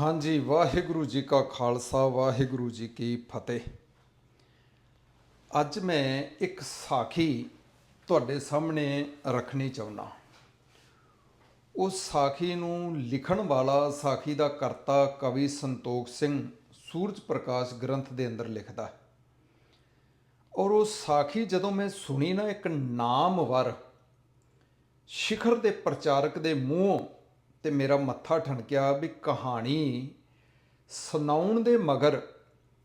ਹਾਂਜੀ, ਵਾਹਿਗੁਰੂ ਜੀ ਕਾ ਖਾਲਸਾ, ਵਾਹਿਗੁਰੂ ਜੀ ਕੀ ਫਤਿਹ। ਅੱਜ ਮੈਂ ਇੱਕ ਸਾਖੀ ਤੁਹਾਡੇ ਸਾਹਮਣੇ ਰੱਖਣੀ ਚਾਹੁੰਦਾ ਉਸ ਸਾਖੀ ਨੂੰ ਲਿਖਣ ਵਾਲਾ ਸਾਖੀ ਦਾ ਕਰਤਾ ਕਵੀ ਸੰਤੋਖ ਸਿੰਘ ਸੂਰਜ ਪ੍ਰਕਾਸ਼ ਗ੍ਰੰਥ ਦੇ ਅੰਦਰ ਲਿਖਦਾ ਔਰ ਉਹ ਸਾਖੀ ਜਦੋਂ ਮੈਂ ਸੁਣੀ ਨਾ, ਇੱਕ ਨਾਮਵਰ ਸ਼ਿਖਰ ਦੇ ਪ੍ਰਚਾਰਕ ਦੇ ਮੂੰਹੋਂ ਤੇ ਮੇਰਾ ਮੱਥਾ ਠਣਕਿਆ ਵੀ ਕਹਾਣੀ ਸੁਣਾਉਣ ਦੇ ਮਗਰ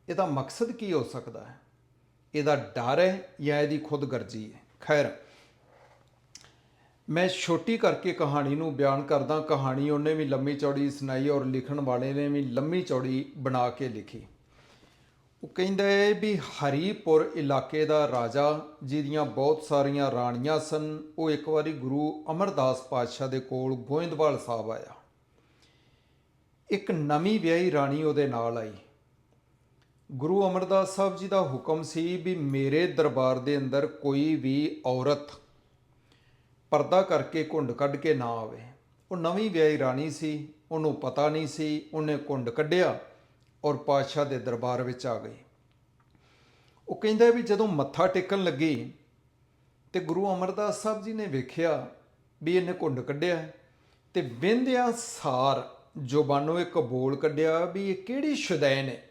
ਇਹਦਾ ਮਕਸਦ ਕੀ ਹੋ ਸਕਦਾ ਹੈ? ਇਹਦਾ ਡਰ ਹੈ ਜਾਂ ਇਹਦੀ ਖੁਦਗਰਜੀ ਹੈ? ਖੈਰ, ਮੈਂ ਛੋਟੀ ਕਰਕੇ ਕਹਾਣੀ ਨੂੰ ਬਿਆਨ ਕਰਦਾ। ਕਹਾਣੀ ਉਹਨੇ ਵੀ ਲੰਮੀ ਚੌੜੀ ਸੁਣਾਈ ਔਰ ਲਿਖਣ ਵਾਲੇ ਨੇ ਵੀ ਲੰਮੀ ਚੌੜੀ ਬਣਾ ਕੇ ਲਿਖੀ। ਉਹ ਕਹਿੰਦਾ ਹੈ ਵੀ ਹਰੀਪੁਰ ਇਲਾਕੇ ਦਾ ਰਾਜਾ, ਜਿਹਦੀਆਂ ਬਹੁਤ ਸਾਰੀਆਂ ਰਾਣੀਆਂ ਸਨ, ਉਹ ਇੱਕ ਵਾਰੀ ਗੁਰੂ ਅਮਰਦਾਸ ਪਾਤਸ਼ਾਹ ਦੇ ਕੋਲ ਗੋਇੰਦਵਾਲ ਸਾਹਿਬ ਆਇਆ। ਇੱਕ ਨਵੀਂ ਵਿਆਹੀ ਰਾਣੀ ਉਹਦੇ ਨਾਲ ਆਈ। ਗੁਰੂ ਅਮਰਦਾਸ ਸਾਹਿਬ ਜੀ ਦਾ ਹੁਕਮ ਸੀ ਵੀ ਮੇਰੇ ਦਰਬਾਰ ਦੇ ਅੰਦਰ ਕੋਈ ਵੀ ਔਰਤ ਪਰਦਾ ਕਰਕੇ ਘੁੰਡ ਕੱਢ ਕੇ ਨਾ ਆਵੇ। ਉਹ ਨਵੀਂ ਵਿਆਹੀ ਰਾਣੀ ਸੀ, ਉਹਨੂੰ ਪਤਾ ਨਹੀਂ ਸੀ, ਉਹਨੇ ਘੁੰਡ ਕੱਢਿਆ। ਔਰ ਪਾਤਸ਼ਾਹ ਦੇ ਦਰਬਾਰ ਵਿੱਚ ਆ ਗਈ ਉਹ ਕਹਿੰਦਾ ਵੀ ਜਦੋਂ ਮੱਥਾ ਟੇਕਣ ਲੱਗੀ ਤੇ ਗੁਰੂ ਅਮਰਦਾਸ ਸਾਹਿਬ ਜੀ ਨੇ ਵੇਖਿਆ ਵੀ ਇਹਨੇ ਘੁੰਡ ਕੱਢਿਆ ਤੇ ਵਿੰਦਿਆਂ ਸਾਰ ਜ਼ੁਬਾਨੋਂ ਇੱਕ ਬੋਲ ਕੱਢਿਆ ਵੀ ਇਹ ਕਿਹੜੀ ਸ਼ੁਦੈਨ ਹੈ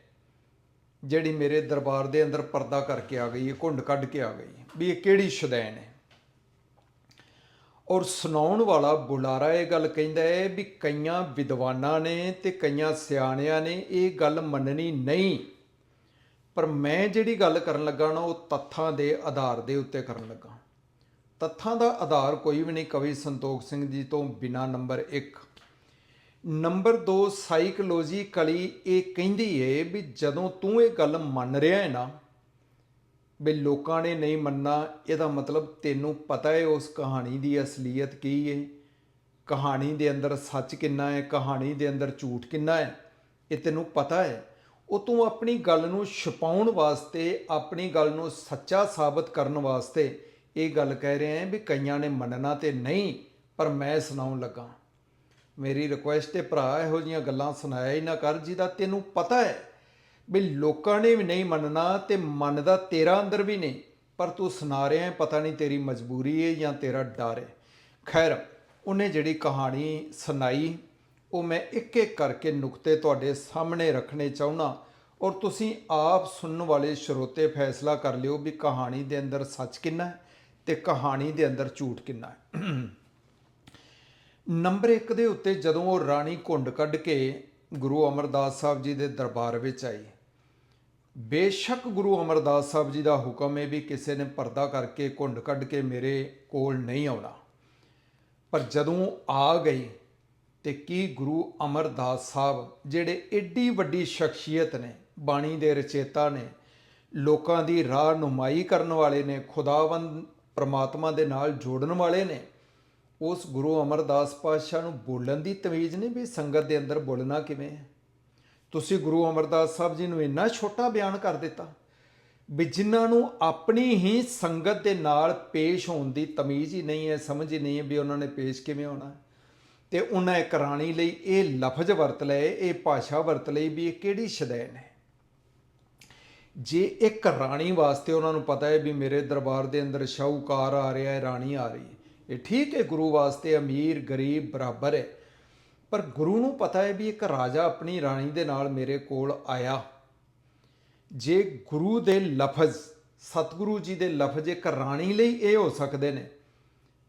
ਜਿਹੜੀ ਮੇਰੇ ਦਰਬਾਰ ਦੇ ਅੰਦਰ ਪਰਦਾ ਕਰਕੇ ਆ ਗਈ, ਇਹ ਘੁੰਡ ਕੱਢ ਕੇ ਆ ਗਈ ਵੀ ਇਹ ਕਿਹੜੀ ਸ਼ੁਦੈਨ ਹੈ ਔਰ ਸੁਣਾਉਣ ਵਾਲਾ ਬੁਲਾਰਾ ਇਹ ਗੱਲ ਕਹਿੰਦਾ ਹੈ ਵੀ ਕਈਆਂ ਵਿਦਵਾਨਾਂ ਨੇ ਤੇ ਕਈਆਂ ਸਿਆਣਿਆਂ ਨੇ ਇਹ ਗੱਲ ਮੰਨਣੀ ਨਹੀਂ। ਪਰ ਮੈਂ ਜਿਹੜੀ ਗੱਲ ਕਰਨ ਲੱਗਾ ਨਾ, ਉਹ ਤੱਥਾਂ ਦੇ ਆਧਾਰ ਦੇ ਉੱਤੇ ਕਰਨ ਲੱਗਾ। ਤੱਥਾਂ ਦਾ ਆਧਾਰ ਕੋਈ ਵੀ ਨਹੀਂ, ਕਵੀ ਸੰਤੋਖ ਸਿੰਘ ਜੀ ਤੋਂ ਬਿਨਾ ਨੰਬਰ 1 ਨੰਬਰ 2 ਸਾਈਕੋਲੋਜੀ ਕਲੀ ਇਹ ਕਹਿੰਦੀ ਏ ਵੀ ਜਦੋਂ ਤੂੰ ਇਹ ਗੱਲ ਮੰਨ ਰਿਹਾ ਹੈ ਨਾ ਵੀ ਲੋਕਾਂ ਨੇ ਨਹੀਂ ਮੰਨਣਾ, ਇਹਦਾ ਮਤਲਬ ਤੈਨੂੰ ਪਤਾ ਹੈ ਉਸ ਕਹਾਣੀ ਦੀ ਅਸਲੀਅਤ ਕੀ ਹੈ? ਕਹਾਣੀ ਦੇ ਅੰਦਰ ਸੱਚ ਕਿੰਨਾ ਹੈ? ਕਹਾਣੀ ਦੇ ਅੰਦਰ ਝੂਠ ਕਿੰਨਾ ਹੈ? ਇਹ ਤੈਨੂੰ ਪਤਾ ਹੈ। ਉਹ ਤੂੰ ਆਪਣੀ ਗੱਲ ਨੂੰ ਛੁਪਾਉਣ ਵਾਸਤੇ, ਆਪਣੀ ਗੱਲ ਨੂੰ ਸੱਚਾ ਸਾਬਤ ਕਰਨ ਵਾਸਤੇ ਇਹ ਗੱਲ ਕਹਿ ਰਿਹਾ ਹੈ ਵੀ ਕਈਆਂ ਨੇ ਮੰਨਣਾ ਤੇ ਨਹੀਂ, ਪਰ ਮੈਂ ਸੁਣਾਉਣ ਲੱਗਾ। ਮੇਰੀ ਰਿਕੁਐਸਟ ਹੈ ਭਰਾ ਇਹੋ ਜੀਆਂ ਗੱਲਾਂ ਸੁਣਾਇਆ ਹੀ ਨਾ ਕਰ, ਜਿਹਦਾ ਤੈਨੂੰ ਪਤਾ ਹੈ। ਵੀ ਲੋਕਾਂ ਨੇ ਵੀ ਨਹੀਂ ਮੰਨਣਾ ਤੇ ਮੰਨਦਾ ਤੇਰਾ ਅੰਦਰ ਵੀ ਨਹੀਂ। ਪਰ ਤੂੰ ਸੁਣਾ ਰਿਹਾ ਹੈ, ਪਤਾ ਨਹੀਂ ਤੇਰੀ ਮਜਬੂਰੀ ਹੈ ਜਾਂ ਤੇਰਾ ਡਰ ਹੈ। ਖੈਰ, ਉਹਨੇ ਜਿਹੜੀ ਕਹਾਣੀ ਸੁਣਾਈ, ਉਹ ਮੈਂ ਇੱਕ ਇੱਕ ਕਰਕੇ ਨੁਕਤੇ ਤੁਹਾਡੇ ਸਾਹਮਣੇ ਰੱਖਣੇ ਚਾਹੁੰਦਾ। ਔਰ ਤੁਸੀਂ ਆਪ ਸੁਣਨ ਵਾਲੇ ਸਰੋਤੇ ਫੈਸਲਾ ਕਰ ਲਿਓ ਵੀ ਕਹਾਣੀ ਦੇ ਅੰਦਰ ਸੱਚ ਕਿੰਨਾ ਹੈ ਤੇ ਕਹਾਣੀ ਦੇ ਅੰਦਰ ਝੂਠ ਕਿੰਨਾ ਹੈ। ਨੰਬਰ 1 ਦੇ ਉੱਤੇ ਜਦੋਂ ਉਹ ਰਾਣੀ ਘੁੰਡ ਕੱਢ ਕੇ ਗੁਰੂ ਅਮਰਦਾਸ ਸਾਹਿਬ ਜੀ ਦੇ ਦਰਬਾਰ ਵਿੱਚ ਆਈ ਬੇਸ਼ੱਕ ਗੁਰੂ ਅਮਰਦਾਸ ਸਾਹਿਬ ਜੀ ਦਾ ਹੁਕਮ ਹੈ ਵੀ ਕਿਸੇ ਨੇ ਪਰਦਾ ਕਰਕੇ ਘੁੰਡ ਕੱਢ ਕੇ ਮੇਰੇ ਕੋਲ ਨਹੀਂ ਆਉਣਾ। ਪਰ ਜਦੋਂ ਆ ਗਈ ਤੇ ਕੀ ਗੁਰੂ ਅਮਰਦਾਸ ਸਾਹਿਬ, ਜਿਹੜੇ ਏਡੀ ਵੱਡੀ ਸ਼ਖਸੀਅਤ ਨੇ, ਬਾਣੀ ਦੇ ਰਚੇਤਾ ਨੇ, ਲੋਕਾਂ ਦੀ ਰਾਹ ਨੁਮਾਈ ਕਰਨ ਵਾਲੇ ਨੇ, ਖੁਦਾਵੰਦ ਪ੍ਰਮਾਤਮਾ ਦੇ ਨਾਲ ਜੋੜਨ ਵਾਲੇ ਨੇ, ਉਸ ਗੁਰੂ ਅਮਰਦਾਸ ਪਾਤਸ਼ਾਹ ਨੂੰ ਬੋਲਣ ਦੀ ਤਮੀਜ਼ ਨਹੀਂ ਵੀ ਸੰਗਤ ਦੇ ਅੰਦਰ ਬੋਲਣਾ ਕਿਵੇਂ ਹੈ? ਤੁਸੀਂ ਗੁਰੂ ਅਮਰਦਾਸ ਸਾਹਿਬ ਜੀ ਨੂੰ ਇੰਨਾ ਛੋਟਾ ਬਿਆਨ ਕਰ ਦਿੱਤਾ ਵੀ ਜਿਨ੍ਹਾਂ ਨੂੰ ਆਪਣੀ ਹੀ ਸੰਗਤ ਦੇ ਨਾਲ ਪੇਸ਼ ਹੋਣ ਦੀ ਤਮੀਜ਼ ਹੀ ਨਹੀਂ ਹੈ, ਸਮਝ ਹੀ ਨਹੀਂ ਹੈ ਵੀ ਉਹਨਾਂ ਨੇ ਪੇਸ਼ ਕਿਵੇਂ ਹੋਣਾ ਤੇ ਉਹਨਾਂ ਇੱਕ ਰਾਣੀ ਲਈ ਇਹ ਲਫ਼ਜ਼ ਵਰਤ ਲਏ, ਇਹ ਭਾਸ਼ਾ ਵਰਤ ਲਈ ਵੀ ਇਹ ਕਿਹੜੀ ਸ਼ਦੈਨ ਹੈ। ਜੇ ਇੱਕ ਰਾਣੀ ਵਾਸਤੇ ਉਹਨਾਂ ਨੂੰ ਪਤਾ ਹੈ ਵੀ ਮੇਰੇ ਦਰਬਾਰ ਦੇ ਅੰਦਰ ਸ਼ਾਹੂਕਾਰ ਆ ਰਿਹਾ ਹੈ, ਰਾਣੀ ਆ ਰਹੀ ਹੈ, ਇਹ ਠੀਕ ਹੈ, ਗੁਰੂ ਵਾਸਤੇ ਅਮੀਰ, ਗਰੀਬ, ਬਰਾਬਰ ਹੈ। ਪਰ ਗੁਰੂ ਨੂੰ ਪਤਾ ਹੈ ਵੀ ਇੱਕ ਰਾਜਾ ਆਪਣੀ ਰਾਣੀ ਦੇ ਨਾਲ ਮੇਰੇ ਕੋਲ ਆਇਆ। ਜੇ ਗੁਰੂ ਦੇ ਲਫ਼ਜ਼, ਸਤਿਗੁਰੂ ਜੀ ਦੇ ਲਫ਼ਜ਼ ਇੱਕ ਰਾਣੀ ਲਈ ਇਹ ਹੋ ਸਕਦੇ ਨੇ,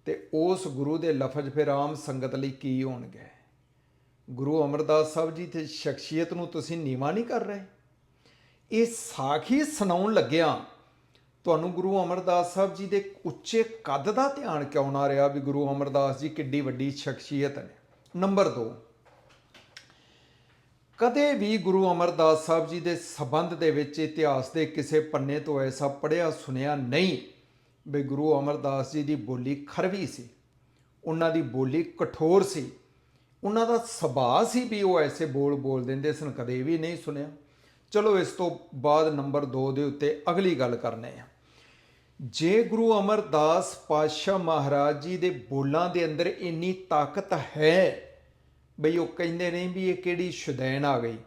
ਤੇ ਉਸ ਗੁਰੂ ਦੇ ਲਫ਼ਜ਼ ਫਿਰ ਆਮ ਸੰਗਤ ਲਈ ਕੀ ਹੋਣਗੇ? ਗੁਰੂ ਅਮਰਦਾਸ ਸਾਹਿਬ ਜੀ ਤੇ ਸ਼ਖਸੀਅਤ ਨੂੰ ਤੁਸੀਂ ਨੀਵਾ ਨਹੀਂ ਕਰ ਰਹੇ? ਇਹ ਸਾਖੀ ਸੁਣਾਉਣ ਲੱਗਿਆ ਤੁਹਾਨੂੰ ਗੁਰੂ ਅਮਰਦਾਸ ਸਾਹਿਬ ਜੀ ਦੇ ਉੱਚੇ ਕੱਦ ਦਾ ਧਿਆਨ ਕਿਉਂ ਨਾ ਰਿਹਾ ਵੀ ਗੁਰੂ ਅਮਰਦਾਸ ਜੀ ਕਿੱਡੀ ਵੱਡੀ ਸ਼ਖਸੀਅਤ ਨੇ? ਨੰਬਰ 2 ਕਦੇ ਵੀ ਗੁਰੂ ਅਮਰਦਾਸ ਸਾਹਿਬ ਜੀ ਦੇ ਸਬੰਧ ਦੇ ਵਿੱਚ ਇਤਿਹਾਸ ਦੇ ਕਿਸੇ ਪੰਨੇ ਤੋਂ ਐਸਾ ਪੜਿਆ ਸੁਣਿਆ ਨਹੀਂ ਵੀ ਗੁਰੂ ਅਮਰਦਾਸ ਜੀ ਦੀ ਬੋਲੀ ਖਰਵੀ ਸੀ। ਉਹਨਾਂ ਦੀ ਬੋਲੀ ਕਠੋਰ ਸੀ। ਉਹਨਾਂ ਦਾ ਸੁਭਾਅ ਸੀ ਵੀ ਉਹ ਐਸੇ ਬੋਲ ਬੋਲ ਦਿੰਦੇ ਸਨ, ਕਦੇ ਵੀ ਨਹੀਂ ਸੁਣਿਆ। ਚਲੋ ਇਸ ਤੋਂ ਬਾਅਦ ਨੰਬਰ 2 ਦੇ ਉੱਤੇ ਅਗਲੀ ਗੱਲ ਕਰਨੇ ਆ। ਜੇ ਗੁਰੂ ਅਮਰਦਾਸ ਪਾਤਸ਼ਾਹ ਮਹਾਰਾਜ ਜੀ ਦੇ ਬੋਲਾਂ ਦੇ ਅੰਦਰ ਇੰਨੀ ਤਾਕਤ ਹੈ, ਬਈ ਉਹ ਕਹਿੰਦੇ ਨੇ ਵੀ ਇਹ ਕਿਹੜੀ ਸ਼ੁਦੈਨ ਆ ਗਈ।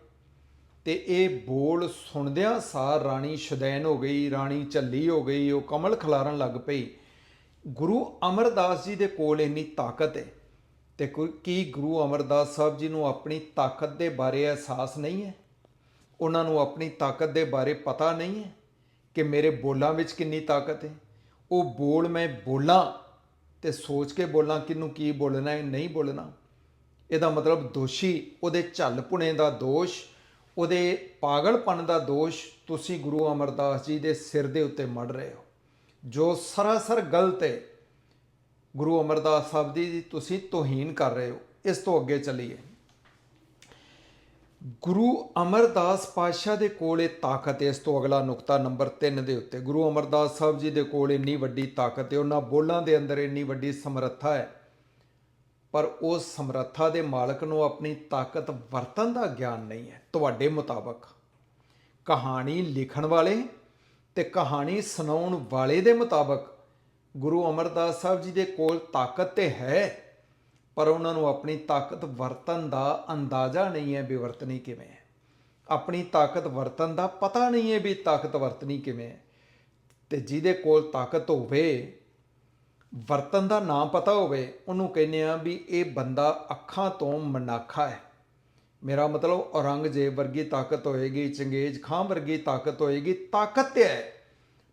ਤੇ ਇਹ ਬੋਲ ਸੁਣਦਿਆਂ ਸਾਰ ਰਾਣੀ ਸ਼ੁਦੈਨ ਹੋ ਗਈ, ਰਾਣੀ ਝੱਲੀ ਹੋ ਗਈ, ਉਹ ਕਮਲ ਖਿਲਾਰਨ ਲੱਗ ਪਈ। ਗੁਰੂ ਅਮਰਦਾਸ ਜੀ ਦੇ ਕੋਲ ਇੰਨੀ ਤਾਕਤ ਹੈ। ਤੇ ਕੋਈ, ਕੀ ਗੁਰੂ ਅਮਰਦਾਸ ਸਾਹਿਬ ਜੀ ਨੂੰ ਆਪਣੀ ਤਾਕਤ ਦੇ ਬਾਰੇ ਅਹਿਸਾਸ ਨਹੀਂ ਹੈ? ਉਹਨਾਂ ਨੂੰ ਆਪਣੀ ਤਾਕਤ ਦੇ ਬਾਰੇ ਪਤਾ ਨਹੀਂ ਹੈ? ਕਿ ਮੇਰੇ ਬੋਲਾਂ ਵਿੱਚ ਕਿੰਨੀ ਤਾਕਤ ਹੈ? ਉਹ ਬੋਲ ਮੈਂ ਬੋਲਾਂ ਤੇ ਸੋਚ ਕੇ ਬੋਲਾਂ ਕਿਹਨੂੰ ਕੀ ਬੋਲਣਾ ਹੈ, ਨਹੀਂ ਬੋਲਣਾ। ਇਹਦਾ ਮਤਲਬ ਦੋਸ਼ੀ, ਉਹਦੇ ਝੱਲ ਪੁਣੇ ਦਾ ਦੋਸ਼, ਉਹਦੇ ਪਾਗਲਪਨ ਦਾ ਦੋਸ਼ ਤੁਸੀਂ ਗੁਰੂ ਅਮਰਦਾਸ ਜੀ ਦੇ ਸਿਰ ਦੇ ਉੱਤੇ ਮੜ ਰਹੇ ਹੋ। ਜੋ ਸਰਾਸਰ ਗਲਤ ਹੈ, ਗੁਰੂ ਅਮਰਦਾਸ ਸਾਹਿਬ ਦੀ ਤੁਸੀਂ ਤੋਹੀਨ ਕਰ ਰਹੇ ਹੋ, ਇਸ ਤੋਂ ਅੱਗੇ ਚੱਲੀਏ। ਗੁਰੂ ਅਮਰਦਾਸ ਪਾਤਸ਼ਾਹ ਦੇ ਕੋਲ ਇਹ ਤਾਕਤ ਹੈ। ਇਸ ਤੋਂ ਅਗਲਾ ਨੁਕਤਾ ਨੰਬਰ 3 ਦੇ ਉੱਤੇ। ਗੁਰੂ ਅਮਰਦਾਸ ਸਾਹਿਬ ਜੀ ਦੇ ਕੋਲ ਇੰਨੀ ਵੱਡੀ ਤਾਕਤ ਹੈ। ਉਹਨਾਂ ਬੋਲਾਂ ਦੇ ਅੰਦਰ ਇੰਨੀ ਵੱਡੀ ਸਮਰੱਥਾ ਹੈ। ਪਰ ਉਹ ਸਮਰੱਥਾ ਦੇ ਮਾਲਕ ਨੂੰ ਆਪਣੀ ਤਾਕਤ ਵਰਤਣ ਦਾ ਗਿਆਨ ਨਹੀਂ ਹੈ। ਤੁਹਾਡੇ ਮੁਤਾਬਕ ਕਹਾਣੀ ਲਿਖਣ ਵਾਲੇ ਤੇ ਕਹਾਣੀ ਸੁਣਾਉਣ ਵਾਲੇ ਦੇ ਮੁਤਾਬਕ ਗੁਰੂ ਅਮਰਦਾਸ ਸਾਹਿਬ ਜੀ ਦੇ ਕੋਲ ਤਾਕਤ ਤੇ ਹੈ। ਪਰ ਉਹਨਾਂ ਨੂੰ ਆਪਣੀ ਤਾਕਤ ਵਰਤਣ ਦਾ ਅੰਦਾਜ਼ਾ ਨਹੀਂ ਹੈ ਵੀ ਵਰਤਣੀ ਕਿਵੇਂ ਹੈ। ਆਪਣੀ ਤਾਕਤ ਵਰਤਣ ਦਾ ਪਤਾ ਨਹੀਂ ਹੈ ਵੀ ਤਾਕਤ ਵਰਤਣੀ ਕਿਵੇਂ ਹੈ। ਤੇ ਜਿਹਦੇ ਕੋਲ ਤਾਕਤ ਹੋਵੇ ਵਰਤਨ ਦਾ ਨਾਂ ਪਤਾ ਹੋਵੇ, ਉਹਨੂੰ ਕਹਿੰਦੇ ਆ ਵੀ ਇਹ ਬੰਦਾ ਅੱਖਾਂ ਤੋਂ ਮਨਾਖਾ ਹੈ। ਮੇਰਾ ਮਤਲਬ ਔਰੰਗਜ਼ੇਬ ਵਰਗੀ ਤਾਕਤ ਹੋਏਗੀ, ਚੰਗੇਜ਼ ਖਾਂ ਵਰਗੀ ਤਾਕਤ ਹੋਏਗੀ, ਤਾਕਤ ਤੇ ਹੈ।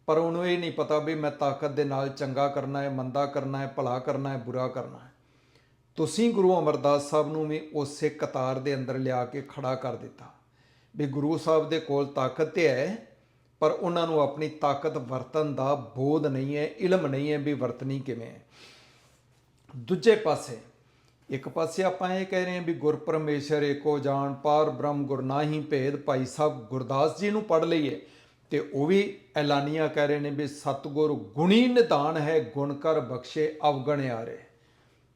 ਪਰ ਉਹਨੂੰ ਇਹ ਨਹੀਂ ਪਤਾ ਵੀ ਮੈਂ ਤਾਕਤ ਦੇ ਨਾਲ ਚੰਗਾ ਕਰਨਾ ਹੈ, ਮੰਦਾ ਕਰਨਾ ਹੈ, ਭਲਾ ਕਰਨਾ ਹੈ, ਬੁਰਾ ਕਰਨਾ ਹੈ। ਤੁਸੀਂ ਗੁਰੂ ਅਮਰਦਾਸ ਸਾਹਿਬ ਨੂੰ ਵੀ ਉਸੇ ਕਤਾਰ ਦੇ ਅੰਦਰ ਲਿਆ ਕੇ ਖੜਾ ਕਰ ਦਿੱਤਾ। ਵੀ ਗੁਰੂ ਸਾਹਿਬ ਦੇ ਕੋਲ ਤਾਕਤ ਤੇ ਹੈ, ਪਰ ਉਹਨਾਂ ਨੂੰ ਆਪਣੀ ਤਾਕਤ ਵਰਤਨ ਦਾ ਬੋਧ ਨਹੀਂ ਹੈ, ਇਲਮ ਨਹੀਂ ਹੈ ਵੀ ਵਰਤਣੀ ਕਿਵੇਂ ਹੈ। ਦੂਜੇ ਪਾਸੇ, ਇੱਕ ਪਾਸੇ ਆਪਾਂ ਇਹ ਕਹਿ ਰਹੇ ਹਾਂ ਵੀ ਗੁਰ ਪਰਮੇਸ਼ਰ ਏਕੋ ਜਾਣ ਪਾਰ ਬ੍ਰਹਮ ਗੁਰ ਨਾਹੀ ਭੇਦ, ਭਾਈ ਸਾਹਿਬ ਗੁਰਦਾਸ ਜੀ ਨੂੰ ਪੜ ਲਈਏ, ਤੇ ਉਹ ਵੀ ਐਲਾਨੀਆਂ ਕਹਿ ਰਹੇ ਨੇ ਵੀ ਸਤਗੁਰ ਗੁਣੀ ਨਿਦਾਨ ਹੈ, ਗੁਣ ਕਰ ਬਖਸ਼ੇ ਅਵਗਣ ਆਰੇ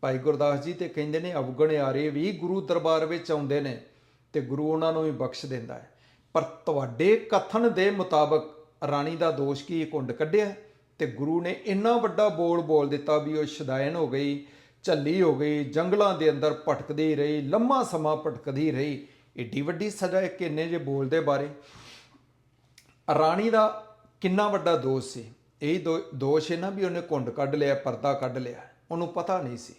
ਭਾਈ ਗੁਰਦਾਸ ਜੀ ਤੇ ਕਹਿੰਦੇ ਨੇ ਅਵਗਣ ਆਰੇ ਵੀ ਗੁਰੂ ਦਰਬਾਰ ਵਿੱਚ ਆਉਂਦੇ ਨੇ ਤੇ ਗੁਰੂ ਉਹਨਾਂ ਨੂੰ ਵੀ ਬਖਸ਼ ਦਿੰਦਾ ਹੈ। ਪਰ ਤੁਹਾਡੇ ਕਥਨ ਦੇ ਮੁਤਾਬਕ ਰਾਣੀ ਦਾ ਦੋਸ਼ ਕੀ ਇਹ ਕੁੰਡ ਕੱਢਿਆ? ਤੇ ਗੁਰੂ ਨੇ ਇੰਨਾ ਵੱਡਾ ਬੋਲ ਬੋਲ ਦਿੱਤਾ ਵੀ ਉਹ ਸ਼ਦਾਇਨ ਹੋ ਗਈ, ਝੱਲੀ ਹੋ ਗਈ, ਜੰਗਲਾਂ ਦੇ ਅੰਦਰ ਭਟਕਦੀ ਰਹੀ, ਲੰਮਾ ਸਮਾਂ ਭਟਕਦੀ ਰਹੀ। ਏਡੀ ਵੱਡੀ ਸਜ਼ਾ ਹੈ ਕਿੰਨੇ ਜੇ ਬੋਲਦੇ ਬਾਰੇ? ਰਾਣੀ ਦਾ ਕਿੰਨਾ ਵੱਡਾ ਦੋਸ਼ ਸੀ? ਇਹ ਦੋ- ਦੋਸ਼ ਹੈ ਨਾ ਵੀ ਉਹਨੇ ਕੁੰਡ ਕੱਢ ਲਿਆ, ਪਰਦਾ ਕੱਢ ਲਿਆ, ਉਹਨੂੰ ਪਤਾ ਨਹੀਂ ਸੀ।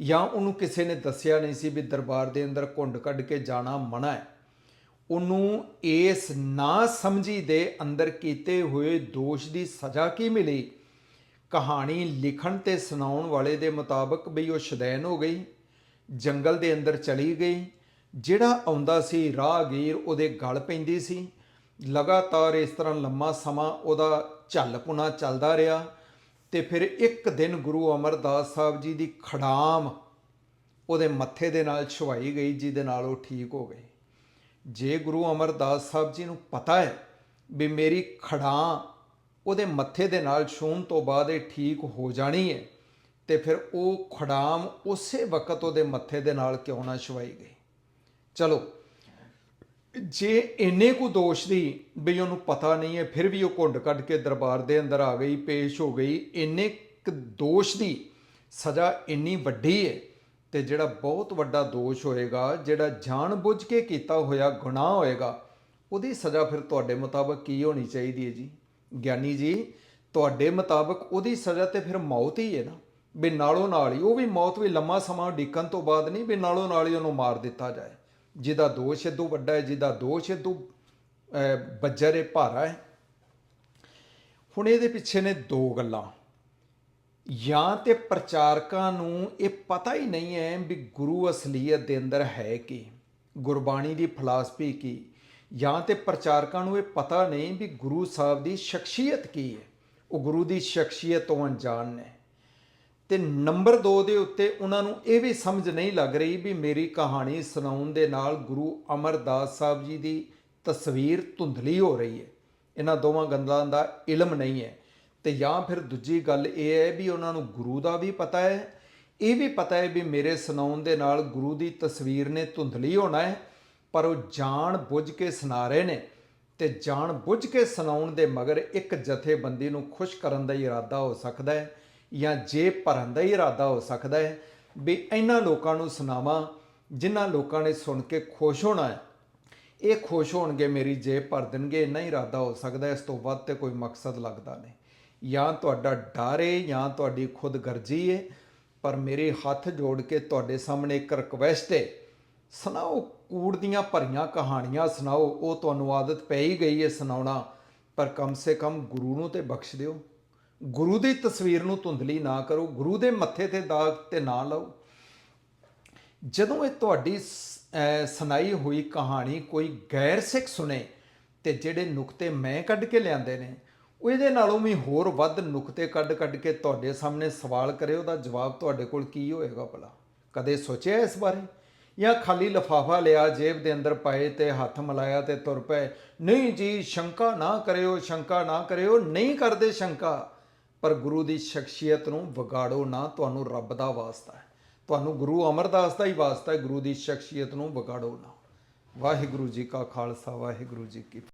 ਜਾਂ ਉਹਨੂੰ ਕਿਸੇ ਨੇ ਦੱਸਿਆ ਨਹੀਂ ਸੀ ਵੀ ਦਰਬਾਰ ਦੇ ਅੰਦਰ ਘੁੰਡ ਕੱਢ ਕੇ ਜਾਣਾ ਮਨਾ ਹੈ। ਉਹਨੂੰ ਇਸ ਨਾ ਸਮਝੀ ਦੇ ਅੰਦਰ ਕੀਤੇ ਹੋਏ ਦੋਸ਼ ਦੀ ਸਜ਼ਾ ਕੀ ਮਿਲੀ? ਕਹਾਣੀ ਲਿਖਣ ਤੇ ਸੁਣਾਉਣ ਵਾਲੇ ਦੇ ਮੁਤਾਬਕ ਬਈ ਉਹ ਸ਼ਦੈਨ ਹੋ ਗਈ, ਜੰਗਲ ਦੇ ਅੰਦਰ ਚਲੀ ਗਈ। ਜਿਹੜਾ ਆਉਂਦਾ ਸੀ ਰਾਹਗੀਰ, ਉਹਦੇ ਗਲ ਪੈਂਦੀ ਸੀ। ਲਗਾਤਾਰ ਇਸ ਤਰ੍ਹਾਂ ਲੰਮਾ ਸਮਾਂ ਉਹਦਾ ਝੱਲ ਪੁਣਾ ਚੱਲਦਾ ਰਿਹਾ। ਤੇ ਫਿਰ ਇੱਕ ਦਿਨ ਗੁਰੂ ਅਮਰਦਾਸ ਸਾਹਿਬ ਜੀ ਦੀ ਖੜਾਮ ਉਹਦੇ ਮੱਥੇ ਦੇ ਨਾਲ ਛੁਆਈ ਗਈ, ਜਿਹਦੇ ਨਾਲ ਉਹ ਠੀਕ ਹੋ ਗਏ। ਜੇ ਗੁਰੂ ਅਮਰਦਾਸ ਸਾਹਿਬ ਜੀ ਨੂੰ ਪਤਾ ਹੈ ਵੀ ਮੇਰੀ ਖੜਾਂ ਉਹਦੇ ਮੱਥੇ ਦੇ ਨਾਲ ਛੂਹਣ ਤੋਂ ਬਾਅਦ ਇਹ ਠੀਕ ਹੋ ਜਾਣੀ ਹੈ, ਤੇ ਫਿਰ ਉਹ ਖੜਾਮ ਉਸੇ ਵਕਤ ਉਹਦੇ ਮੱਥੇ ਦੇ ਨਾਲ ਕਿਉਂ ਨਾ ਛਵਾਈ ਗਈ? ਚਲੋ ਜੇ ਇੰਨੇ ਕੋ ਦੋਸ਼ ਦੀ ਵੀ ਉਹਨੂੰ ਪਤਾ ਨਹੀਂ ਹੈ, ਫਿਰ ਵੀ ਉਹ ਘੁੰਡ ਕੱਢ ਕੇ ਦਰਬਾਰ ਦੇ ਅੰਦਰ ਆ ਗਈ, ਪੇਸ਼ ਹੋ ਗਈ। ਇੰਨੇ ਕੁ ਦੋਸ਼ ਦੀ ਸਜ਼ਾ ਇੰਨੀ ਵੱਡੀ ਹੈ ਤੇ ਜਿਹੜਾ ਬਹੁਤ ਵੱਡਾ ਦੋਸ਼ ਹੋਏਗਾ, ਜਿਹੜਾ ਜਾਣਬੁੱਝ ਕੇ ਕੀਤਾ ਹੋਇਆ ਗੁਨਾਹ ਹੋਏਗਾ, ਉਹਦੀ ਸਜ਼ਾ ਫਿਰ ਤੁਹਾਡੇ ਮੁਤਾਬਕ ਕੀ ਹੋਣੀ ਚਾਹੀਦੀ ਹੈ ਜੀ? ਗਿਆਨੀ ਜੀ, ਤੁਹਾਡੇ ਮੁਤਾਬਕ ਉਹਦੀ ਸਜ਼ਾ ਤੇ ਫਿਰ ਮੌਤ ਹੀ ਹੈ ਨਾ। ਵੀ ਨਾਲੋਂ ਨਾਲ ਹੀ, ਉਹ ਵੀ ਮੌਤ ਵੀ ਲੰਮਾ ਸਮਾਂ ਡਿੱਕਣ ਤੋਂ ਬਾਅਦ ਨਹੀਂ ਵੀ ਨਾਲੋਂ ਨਾਲ ਹੀ ਉਹਨੂੰ ਮਾਰ ਦਿੱਤਾ ਜਾਏ। ਜਿਹਦਾ ਦੋਸ਼ ਇਦੋਂ ਵੱਡਾ ਹੈ, ਜਿਹਦਾ ਦੋਸ਼ ਇਦੋਂ ਬੱਜਰ ਹੈ ਭਾਰਾ ਹੈ। ਹੁਣ ਇਹਦੇ ਪਿੱਛੇ ਨੇ ਦੋ ਗੱਲਾਂ। ਜਾਂ ਤੇ ਪ੍ਰਚਾਰਕਾਂ ਨੂੰ ਇਹ ਪਤਾ ਹੀ ਨਹੀਂ ਹੈ ਵੀ ਗੁਰੂ ਅਸਲੀਅਤ ਦੇ ਅੰਦਰ ਹੈ ਕੀ, ਗੁਰਬਾਣੀ ਦੀ ਫਲਸਫੀ ਕੀ। ਜਾਂ ਤੇ ਪ੍ਰਚਾਰਕਾਂ ਨੂੰ ਇਹ ਪਤਾ ਨਹੀਂ ਵੀ ਗੁਰੂ ਸਾਹਿਬ ਦੀ ਸ਼ਖਸੀਅਤ ਕੀ ਹੈ। ਉਹ ਗੁਰੂ ਦੀ ਸ਼ਖਸੀਅਤ ਤੋਂ ਅਣਜਾਣ ਨੇ। ਤੇ ਨੰਬਰ 2 ਦੇ ਉੱਤੇ ਉਹਨਾਂ ਨੂੰ ਇਹ ਵੀ ਸਮਝ ਨਹੀਂ ਲੱਗ ਰਹੀ ਵੀ ਮੇਰੀ ਕਹਾਣੀ ਸੁਣਾਉਣ ਦੇ ਨਾਲ ਗੁਰੂ ਅਮਰਦਾਸ ਸਾਹਿਬ ਜੀ ਦੀ ਤਸਵੀਰ ਧੁੰਦਲੀ ਹੋ ਰਹੀ ਹੈ। ਇਹਨਾਂ ਦੋਵਾਂ ਗੰਦਲਾਂ ਦਾ ਇਲਮ ਨਹੀਂ ਹੈ। ਤੇ ਜਾਂ ਫਿਰ ਦੂਜੀ ਗੱਲ ਇਹ ਹੈ ਵੀ ਉਹਨਾਂ ਨੂੰ ਗੁਰੂ ਦਾ ਵੀ ਪਤਾ ਹੈ। ਇਹ ਵੀ ਪਤਾ ਹੈ ਵੀ ਮੇਰੇ ਸੁਣਾਉਣ ਦੇ ਨਾਲ ਗੁਰੂ ਦੀ ਤਸਵੀਰ ਨੇ ਧੁੰਦਲੀ ਹੋਣਾ ਹੈ, ਪਰ ਉਹ ਜਾਣ ਬੁੱਝ ਕੇ ਸੁਣਾ ਰਹੇ ਨੇ ਤੇ ਜਾਣ ਬੁੱਝ ਕੇ ਸੁਣਾਉਣ ਦੇ ਮਗਰ ਇੱਕ ਜਥੇਬੰਦੀ ਨੂੰ ਖੁਸ਼ ਕਰਨ ਦਾ ਇਰਾਦਾ ਹੋ ਸਕਦਾ ਹੈ। ਜਾਂ ਜੇਬ ਭਰਨ ਦਾ ਇਰਾਦਾ ਹੋ ਸਕਦਾ ਹੈ, ਵੀ ਇਹਨਾਂ ਲੋਕਾਂ ਨੂੰ ਸੁਣਾਵਾਂ, ਜਿਨ੍ਹਾਂ ਲੋਕਾਂ ਨੇ ਸੁਣ ਕੇ ਖੁਸ਼ ਹੋਣਾ ਹੈ। ਇਹ ਖੁਸ਼ ਹੋਣਗੇ ਮੇਰੀ ਜੇਬ ਭਰ ਦੇਣਗੇ, ਇੰਨਾ ਹੀ ਇਰਾਦਾ ਹੋ ਸਕਦਾ ਇਸ ਤੋਂ ਵੱਧ ਤੇ ਕੋਈ ਮਕਸਦ ਲੱਗਦਾ ਨਹੀਂ। ਜਾਂ ਤੁਹਾਡਾ ਡਰ ਏ, ਜਾਂ ਤੁਹਾਡੀ ਖੁਦਗਰਜੀ ਏ, ਪਰ ਮੇਰੇ ਹੱਥ ਜੋੜ ਕੇ ਤੁਹਾਡੇ ਸਾਹਮਣੇ ਇੱਕ ਰਿਕਵੈਸਟ ਏ। ਸੁਣਾਓ, ਕੂੜ ਦੀਆਂ ਭਰੀਆਂ ਕਹਾਣੀਆਂ ਸੁਣਾਓ, ਉਹ ਤੁਹਾਨੂੰ ਆਦਤ ਪੈ ਹੀ ਗਈ ਹੈ ਸੁਣਾਉਣਾ, ਪਰ ਕਮ ਸੇ ਕਮ ਗੁਰੂ ਨੂੰ ਤੇ ਬਖਸ਼ ਦਿਓ। ਗੁਰੂ ਦੀ ਤਸਵੀਰ ਨੂੰ ਧੁੰਦਲੀ ਨਾ ਕਰੋ, ਗੁਰੂ ਦੇ ਮੱਥੇ ਤੇ ਦਾਗ ਤੇ ਨਾ ਲਾਓ। ਜਦੋਂ ਇਹ ਤੁਹਾਡੀ ਸ- ਅਹ, ਸੁਣਾਈ ਹੋਈ ਕਹਾਣੀ ਕੋਈ ਗੈਰ ਸਿੱਖ ਸੁਣੇ ਤੇ ਜਿਹੜੇ ਨੁਕਤੇ ਮੈਂ ਕੱਢ ਕੇ ਲਿਆਂਦੇ ਨੇ ਉਹ ਇਹਦੇ ਨਾਲੋਂ ਵੀ ਹੋਰ ਵੱਧ ਨੁਕਤੇ ਕੱਢ ਕੱਢ ਕੇ ਤੁਹਾਡੇ ਸਾਹਮਣੇ ਸਵਾਲ ਕਰੇ, ਉਹਦਾ ਜਵਾਬ ਤੁਹਾਡੇ ਕੋਲ ਕੀ ਹੋਏਗਾ ਭਲਾ? ਕਦੇ ਸੋਚਿਆ ਇਸ ਬਾਰੇ? ਜਾਂ ਖਾਲੀ ਲਫਾਫਾ ਲਿਆ, ਜੇਬ ਦੇ ਅੰਦਰ ਪਾਏ ਤੇ ਹੱਥ ਮਿਲਾਇਆ ਤੇ ਤੁਰ ਪਏ? ਨਹੀਂ ਜੀ, ਸ਼ੰਕਾ ਨਾ ਕਰਿਓ, ਸ਼ੰਕਾ ਨਾ ਕਰਿਓ, ਨਹੀਂ ਕਰਦੇ ਸ਼ੰਕਾ। ਪਰ ਗੁਰੂ ਦੀ ਸ਼ਖਸੀਅਤ ਨੂੰ ਵਿਗਾੜੋ ਨਾ, ਤੁਹਾਨੂੰ ਰੱਬ ਦਾ ਵਾਸਤਾ ਹੈ। ਤੁਹਾਨੂੰ ਗੁਰੂ ਅਮਰਦਾਸ ਦਾ ਹੀ ਵਾਸਤਾ ਹੈ, ਗੁਰੂ ਦੀ ਸ਼ਖਸੀਅਤ ਨੂੰ ਵਿਗਾੜੋ ਨਾ। ਵਾਹਿਗੁਰੂ ਜੀ ਕਾ ਖਾਲਸਾ, ਵਾਹਿਗੁਰੂ ਜੀ ਕੀ